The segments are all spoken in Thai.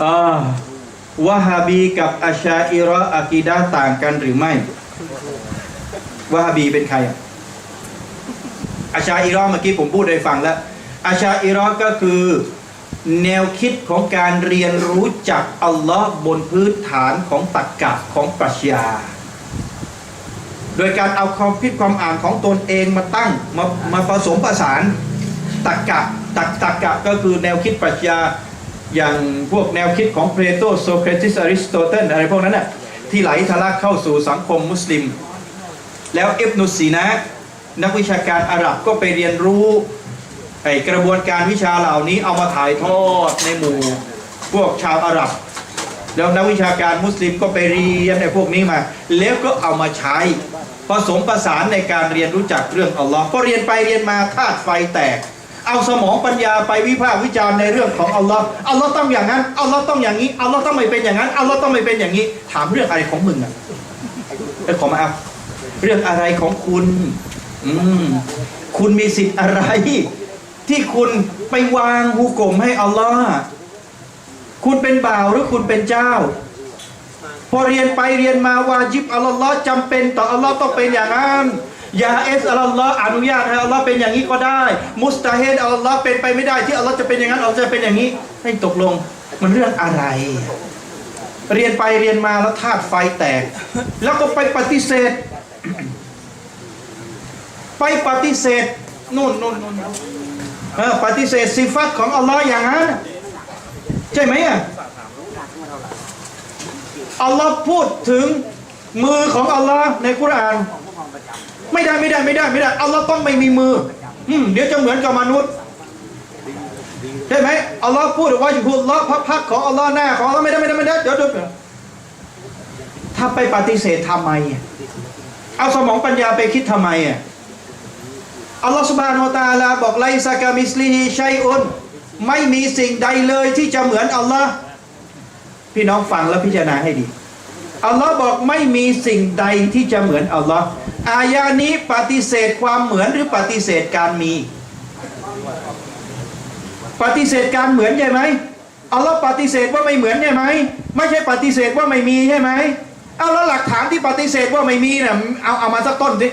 อ่อวะฮาบีกับอาชาอิรออากีดาต่างกันหรือไม่วะฮาบีเป็นใครอาชาอิรอเมื่อกี้ผมพูดให้ฟังแล้วอาชาอิรอก็คือแนวคิดของการเรียนรู้จักอัลลอฮ์บนพื้นฐานของตรรกะของปรัชญา โดยการเอาความคิดความอ่านของตนเองมาตั้งมามาผสมประสานตรรกะตักตรรกะก็คือแนวคิดปรัชญา อย่างพวกแนวคิดของเพลโตโซเครติสอริสโตเติลอะไรพวกนั้นน่ะที่ไหลทะลักเข้าสู่สังคมมุสลิม แล้วเอิบนุสซีนะ นักวิชาการอาหรับก็ไปเรียนรู้ไอกระบวนการวิชาเหล่านี้เอามาถ่ายทอดในหมู่พวกชาวอาหรับ แล้วนักวิชาการมุสลิมก็ไปเรียนในพวกนี้มา แล้วก็เอามาใช้ผสมประสานในการเรียนรู้จักเรื่องอัลลอฮ์ก็เรียนไปเรียนมาธาตุไฟแตก เอาสมองปัญญาไปวิพากษ์วิจารณ์ในเรื่องของอัลลอฮ์อัลลอฮ์ต้องอย่างนั้นอัลลอฮ์ต้องอย่างนี้อัลลอฮ์ต้องไม่เป็นอย่างนั้นอัลลอฮ์ต้องไม่เป็นอย่างนี้ ถามเรื่องอะไรของมึงอะเอ้ขอมาเอาเรื่องอะไรของคุณ อืมคุณมีสิทธิ์อะไร ที่คุณไปวางฮุกมให้อัลลอฮ์คุณเป็นบ่าวหรือคุณเป็นเจ้า พอเรียนไปเรียนมาวาจิบอัลลอฮ์จำเป็นต่ออัลลอฮ์ต้องเป็นอย่างนั้น ยาเอสอัลลอฮ์อนุญาตให้อัลลอฮ์เป็นอย่างนี้ก็ได้ มุสตาเฮดอัลลอฮ์เป็นไปไม่ได้ที่อัลลอฮ์จะเป็นอย่างนั้นอัลลอฮ์จะเป็นอย่างนี้ ให้ตกลงมันเรื่องอะไร เรียนไปเรียนมาแล้วธาตุไฟแตก แล้วก็ไปปฏิเสธ ไปปฏิเสธนู่นนู่นนู่นปฏิเสธสิฟัตของอัลลอฮ์อย่างนั้นใช่ไหมอะอัลลอฮ์พูดถึงมือของอัลลอฮ์ในกุรอาน ไม่ได้ไม่ได้ไม่ได้ไม่ได้อัลลอฮ์ต้องไม่มีมือ อืมเดี๋ยวจะเหมือนกับมนุษย์ใช่ไหมอัลลอฮ์พูดว่าอยู่พูดละพระพักของอัลลอฮ์หน้าของอัลลอฮ์ไม่ได้ไม่ได้ไม่ได้เดี๋ยวเดี๋ยวถ้าไปปฏิเสธทำไม เอาสมองปัญญาไปคิดทำไมอะอัลลอฮ์สุบานอตาลาบอกไลซากามิสลิฮิชัยอุนไม่มีสิ่งใดเลยที่จะเหมือนอัลลอฮ์พี่น้องฟังแล้วพิจารณาให้ดี อัลลอฮ์บอกไม่มีสิ่งใดที่จะเหมือนอัลลอฮ์อายานี้ปฏิเสธความเหมือนหรือปฏิเสธการมี ปฏิเสธการเหมือนใช่ไหมอัลลอฮ์ปฏิเสธว่าไม่เหมือนใช่ไหมไม่ใช่ปฏิเสธว่าไม่มีใช่ไหมเอาแล้วหลักฐานที่ปฏิเสธว่าไม่มีเนี่ยเอาเอามาสักต้นสิ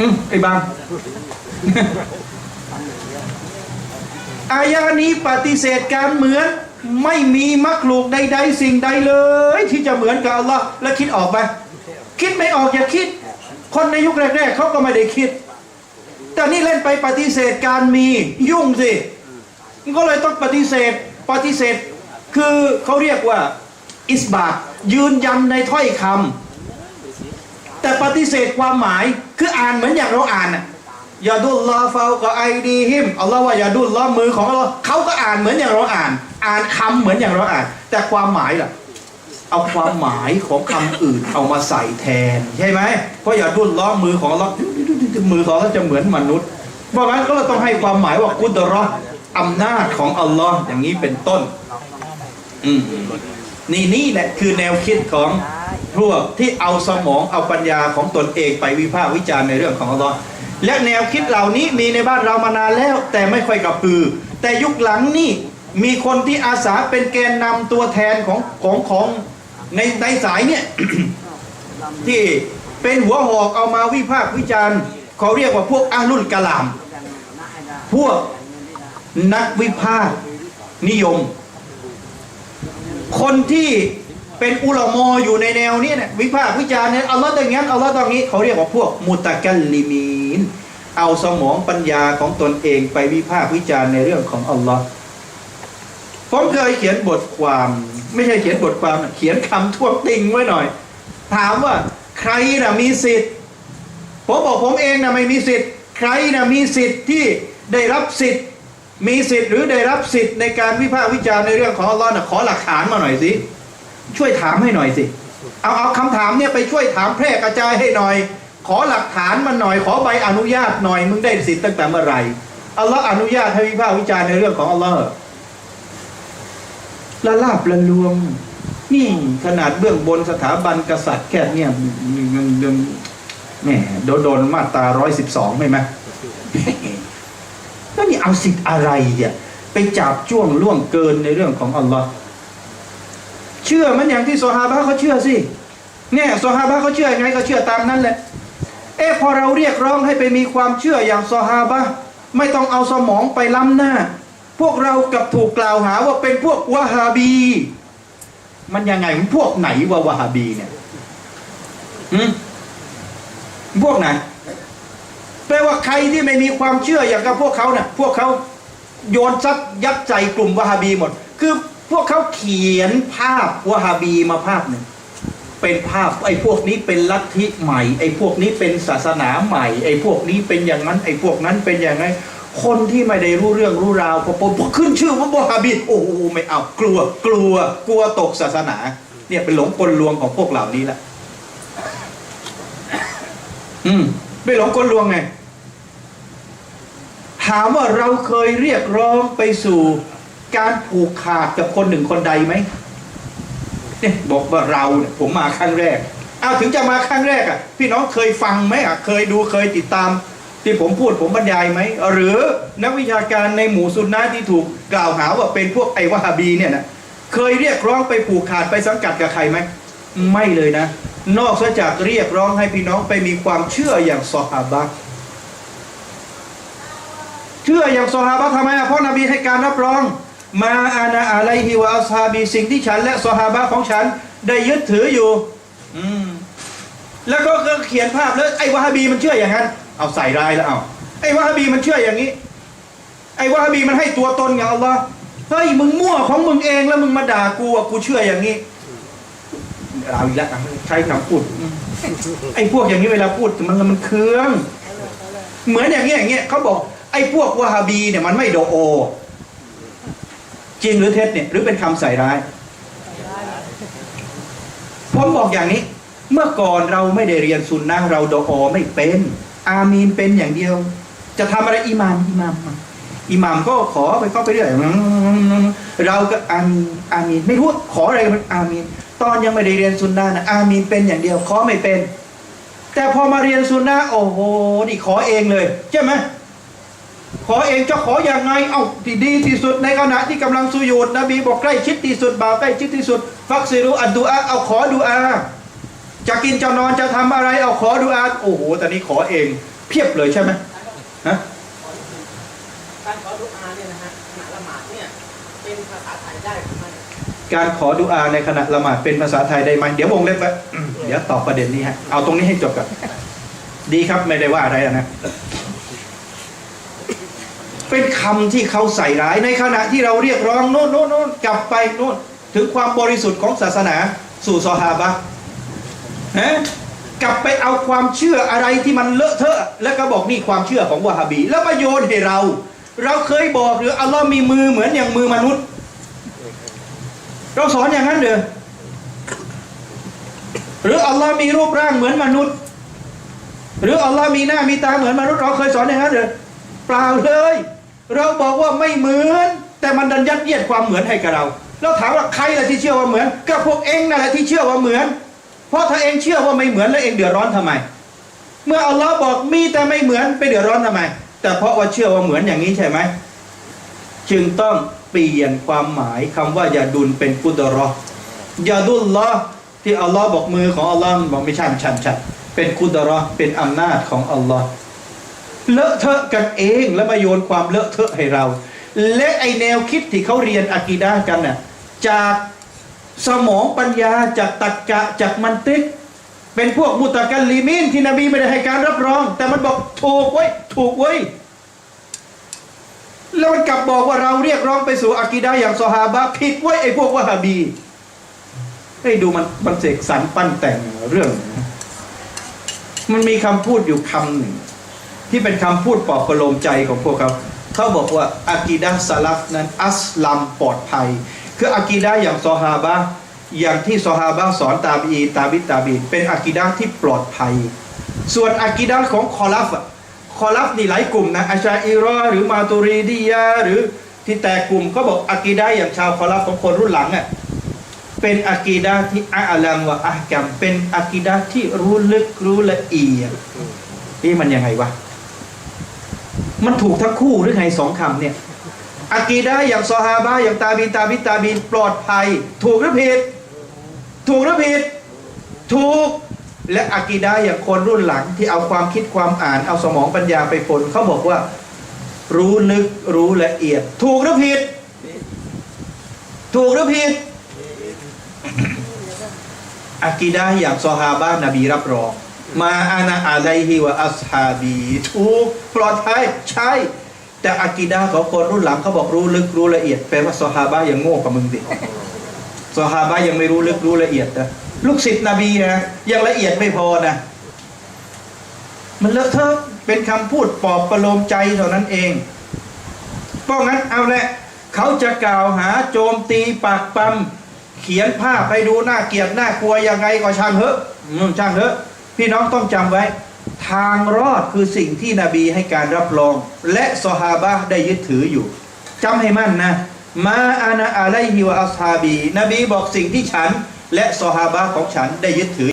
อืมไอ้บางอายานี้ปฏิเสธการเหมือน ไม่มีมักลูกใดๆสิ่งใดเลย ที่จะเหมือนกับอัลลอฮ์แล้วคิดออกไหมคิดไม่ออกอย่าคิด คนในยุคแรกๆเขาก็ไม่ได้คิด แต่นี่เล่นไปปฏิเสธการมียุ่งสิก็เลยต้องปฏิเสธปฏิเสธ คือเขาเรียกว่า อิสบาตยืนยันในถ้อยคำแต่ปฏิเสธความหมายคืออ่านเหมือนอย่างเราอ่านน่ะ ยาดุลลอฮ์เฝ้ากับไอดีฮิมอัลลอฮ์ว่ายาดุลลอมือของอัลลอฮ์เขาก็อ่านเหมือนอย่างเราอ่าน อ่านคำเหมือนอย่างเราอ่าน แต่ความหมายล่ะ เอาความหมายของคำอื่นเอามาใส่แทน ใช่ไหมเพราะยาดุลลอมือของอัลลอฮ์มือของเขาจะเหมือนมนุษย์ เพราะงั้นก็เราต้องให้ความหมายว่ากุดราะห์อำนาจของอัลลอฮ์อย่างนี้เป็นต้น อืมนี่นี่แหละคือแนวคิดของพวกที่เอาสมองเอาปัญญาของตนเองไปวิพากษ์วิจารณ์ในเรื่องของอัลลอฮ์ และแนวคิดเหล่านี้มีในบ้านเรามานานแล้ว แต่ไม่ค่อยกระพือ แต่ยุคหลังนี่มีคนที่อาสาเป็นแกนนำตัวแทนของของของในในสายเนี่ยที่เป็นหัวหอกเอามาวิพากษ์วิจารณ์เขาเรียกว่าพวกอาลุ่นกะลาม พวกนักวิพากษ์นิยม คนที่ เป็นอุลามออยู่ในแนวนี้เนี่ยวิพากษ์วิจารณ์เนี่ยอัลลอฮ์ต้องงั้นอัลลอฮ์ต้องนี้เขาเรียกว่าพวกมุตะกัลลิมีน เอาสมองปัญญาของตนเองไปวิพากษ์วิจารณ์ในเรื่องของอัลลอฮ์ผมเคยเขียนบทความ ไม่ใช่เขียนบทความเขียนคำทวติงไว้หน่อย ถามว่าใครนะมีสิทธิ์ผมบอกผมเองนะไม่มีสิทธิ์ ใครนะมีสิทธิ์ที่ได้รับสิทธิ์ มีสิทธิ์หรือได้รับสิทธิ์ในการวิพากษ์วิจารณ์ในเรื่องของอัลลอฮ์นะขอหลักฐานมาหน่อยสิ ช่วยถามให้หน่อยสิ เอาเอาคำถามเนี่ยไปช่วยถามแพร่กระจายให้หน่อย ขอหลักฐานมาหน่อย ขอใบอนุญาตหน่อย มึงได้สิทธิ์ตั้งแต่เมื่อไหร่อัลลอฮ์อนุญาตให้วิพากษ์วิจารณ์ในเรื่องของอัลลอฮ์ละลาบละลวง นี่ขนาดเบื้องบนสถาบันกษัตริย์แค่เนี่ยยังยังแหมโดนโดนมาตราร้อยสิบสองไหมไหมก็นี่เอาสิทธิ์อะไรเนี่ยไปจับจ้วงล่วงเกินในเรื่องของอัลลอฮ์ เชื่อมันอย่างที่โซฮาบะเขาเชื่อสิเนี่ยโซฮาบะเขาเชื่อยังไงก็เชื่อตามนั้นแหละเอ๊ะพอเราเรียกร้องให้ไปมีความเชื่ออย่างโซฮาบะไม่ต้องเอาสมองไปล้ำหน้า พวกเรากับถูกกล่าวหาว่าเป็นพวกวะฮาบี มันยังไงมันพวกไหนวะวะฮาบีเนี่ยหืมพวกไหนแปลว่าใครที่ไม่มีความเชื่ออย่างกับพวกเขาเนี่ยพวกเขาโยนซัดยัดใจกลุ่มวะฮาบีหมด คือ พวกเขาเขียนภาพวะฮาบีมาภาพหนึ่งเป็นภาพไอ้พวกนี้เป็นลัทธิใหม่ ไอ้พวกนี้เป็นศาสนาใหม่ ไอ้พวกนี้เป็นอย่างนั้น ไอ้พวกนั้นเป็นอย่างไรคนที่ไม่ได้รู้เรื่องรู้ราวพอพอขึ้นชื่อว่าวะฮาบีโอ้โหไม่เอากลัวกลัว กลัวตกศาสนา เนี่ยเป็นหลงกลลวงของพวกเหล่านี้แหละอืมไม่หลงกลลวงไงถามว่าเราเคยเรียกร้องไปสู่ การผูกขาดกับคนหนึ่งคนใดไหมเนี่ยบอกว่าเราเนี่ยผมมาครั้งแรกเอาถึงจะมาครั้งแรกอะ พี่น้องเคยฟังไหมอะเคยดูเคยติดตาม ที่ผมพูดผมบรรยายไหมหรือนักวิชาการในหมู่ซุนนะที่ถูกกล่าวหาว่าเป็นพวกไอวะฮาบีเนี่ยนะเคยเรียกร้องไปผูกขาดไปสังกัดกับใครไหมไม่เลยนะ นอกจากเรียกร้องให้พี่น้องไปมีความเชื่ออย่างซอฮาบะเชื่ออย่างซอฮาบะทำไมอะเพราะนบีให้การรับรอง มาอานาอะไลฮิวะอัสฮาบีสิ่งที่ฉัน และซอฮาบะของฉัน ได้ยึดถืออยู่ อืมแล้วก็ก็เขียนภาพแล้วไอ้วะฮาบีมันเชื่ออย่างนั้น เอาใส่รายแล้วเอาไอ้วะฮาบีมันเชื่ออย่างนี้ ไอ้วะฮาบีมันให้ตัวตนอย่างอัลลอฮ์เฮ้ยมึงมั่วของมึงเองแล้วมึงมาด่ากูอะกูเชื่ออย่างนี้เราอีกแล้วใช้คำพูดไอ้พวกอย่างนี้เวลาพูดมันมันเคือง เหมือนอย่างเงี้ยอย่างเงี้ยเขาบอกไอ้พวกวะฮาบีเนี่ยมันไม่โดโอ จริงหรือเท็จเนี่ยหรือเป็นคำใส่ร้าย ผมบอกอย่างนี้ เมื่อก่อนเราไม่ได้เรียนซุนนะเราโดโอไม่เป็น อามีนเป็นอย่างเดียว จะทำอะไรอิหมามอิหมามอิหมามก็ขอไปเข้าไปเรื่อยเราก็อามีนอามีนไม่รู้ขออะไรมันอามีนตอนยังไม่ได้เรียนซุนนะนะอามีนเป็นอย่างเดียวขอไม่เป็น แต่พอมาเรียนซุนนะโอ้โหนี่ขอเองเลยใช่ไหม ขอเองจะขออย่างไง เอาที่ดีที่สุดในขณะที่กำลังสุญูดนบีบอกใกล้ชิดที่สุดบ่าวใกล้ชิดที่สุด ฟักซิรุอัดดูอาเอาขอดูอาจะกินจะนอนจะทำอะไร เอาขอดูอาโอ้โหตอนนี้ขอเอง เพียบเลยใช่ไหมฮะการขอดุอาเนี่ยนะฮะขณะละหมาดเนี่ยเป็นภาษาไทยได้ไหมการขอดูอาในขณะละหมาดเป็นภาษาไทยได้ไหมเดี๋ยววงเล็บไว้เดี๋ยวตอบประเด็นนี้ฮะเอาตรงนี้ให้จบกันดีครับไม่ได้ว่าอะไรนะ เป็นคำที่เขาใส่ร้ายในขณะที่เราเรียกร้องโน่นโน่นโน่นกลับไปโน่นถึงความบริสุทธิ์ของศาสนาสู่ซอฮาบะฮะกลับไปเอาความเชื่ออะไรที่มันเลอะเทอะแล้วก็บอกนี่ความเชื่อของวะฮาบี แล้วมาโยนให้เรา เราเคยบอกหรืออัลลอฮ์มีมือเหมือนอย่างมือมนุษย์ เราสอนอย่างนั้นเด้อหรืออัลลอฮ์มีรูปร่างเหมือนมนุษย์ หรืออัลลอฮ์มีหน้ามีตาเหมือนมนุษย์เราเคยสอนอย่างนั้นเด้อเปล่าเลย เราบอกว่าไม่เหมือน แต่มันดันยัดเยียดความเหมือนให้กับเราเราถามว่าใครล่ะที่เชื่อว่าเหมือน ก็พวกเองนั่นแหละที่เชื่อว่าเหมือน เพราะถ้าเองเชื่อว่าไม่เหมือนแล้วเองเดือดร้อนทำไม เมื่ออัลลอฮ์บอกมีแต่ไม่เหมือนไปเดือดร้อนทำไม แต่เพราะว่าเชื่อว่าเหมือนอย่างนี้ใช่ไหมจึงต้องเปลี่ยนความหมายคำว่าอย่าดุลเป็นกุดรออย่าดุลลอที่อัลลอฮ์บอกมือของอัลลอฮ์บอกไม่ใช่มันชันชันเป็นกุดรอเป็นอำนาจของอัลลอฮ์ เลอะเทอะกันเองแล้วมาโยนความเลอะเทอะให้เรา และไอแนวคิดที่เขาเรียนอากีดากันน่ะจากสมองปัญญาจากตักกะจากมันติก เป็นพวกมุตะกันลีมินที่นบีไม่ได้ให้การรับรอง แต่มันบอกถูกไว้ยถูกไว้ยแล้วมันกลับบอกว่าเราเรียกร้องไปสู่อากีดาอย่างซอฮาบะผิดไว้ไอ้พวกวะฮาบีให้ดูมันมันเสกสรรปั้นแต่งเรื่อง มันมีคำพูดอยู่คำหนึ่ง ที่เป็นคำพูดปลอบประโลมใจของพวกเขาเขาบอกว่าอากีดะสลัฟนั้นอัสลัมปลอดภัย คืออากีดะอย่างซอฮาบะอย่างที่ซอฮาบะสอนตาบีตาบิตาบีเป็นอากีดะที่ปลอดภัย ส่วนอากีดะของคอลัฟคอลัฟนี่หลายกลุ่มนะอาชาอิรอหรือมาตูรีดียะหรือที่แต่กลุ่มเขาบอกอากีดะอย่างชาวคอลัฟของคนรุ่นหลังอะเป็นอากีดะที่อาลัมวะอัฮกัมเป็นอากีดะที่รู้ลึกรู้ละเอียดนี่มันยังไงวะ มันถูกทั้งคู่หรือไงสองคำเนี่ยอากีดะห์อย่างซอฮาบะอย่างตาบินตาบินตาบินปลอดภัย ถูกหรือผิด ถูกหรือผิด ถูกและอากีดะห์อย่างคนรุ่นหลังที่เอาความคิดความอ่านเอาสมองปัญญาไปปนเขาบอกว่า รู้ลึกรู้ละเอียด ถูกหรือผิด ถูกหรือผิดอากีดะห์อย่างซอฮาบะนบีรับรอง มาอานาอะไลฮิวะอัสฮาบีถูกปลอดภัยใช่ แต่อากีดะห์ของคนรุ่นหลังเขาบอกรู้ลึกรู้ละเอียดแปลว่าซอฮาบะยังโง่กว่ามึงดิซอฮาบะยังไม่รู้ลึกรู้ละเอียดนะลูกศิษย์นบีนะยังละเอียดไม่พอนะ มันเลอะเทอะเป็นคำพูดปลอบประโลมใจเท่านั้นเองเพราะงั้นเอาละเขาจะกล่าวหาโจมตีปากปั๊มเขียนภาพให้ดูน่าเกลียดน่ากลัวยังไงก็ช่างเถอะช่างเถอะ พี่น้องต้องจำไว้ ทางรอดคือสิ่งที่นบีให้การรับรอง และซอฮาบะได้ยึดถืออยู่จำให้มั่นนะ มาอานาอะไลฮิวะอัสฮาบี นบีบอกสิ่งที่ฉัน และซอฮาบะของฉันได้ยึดถือ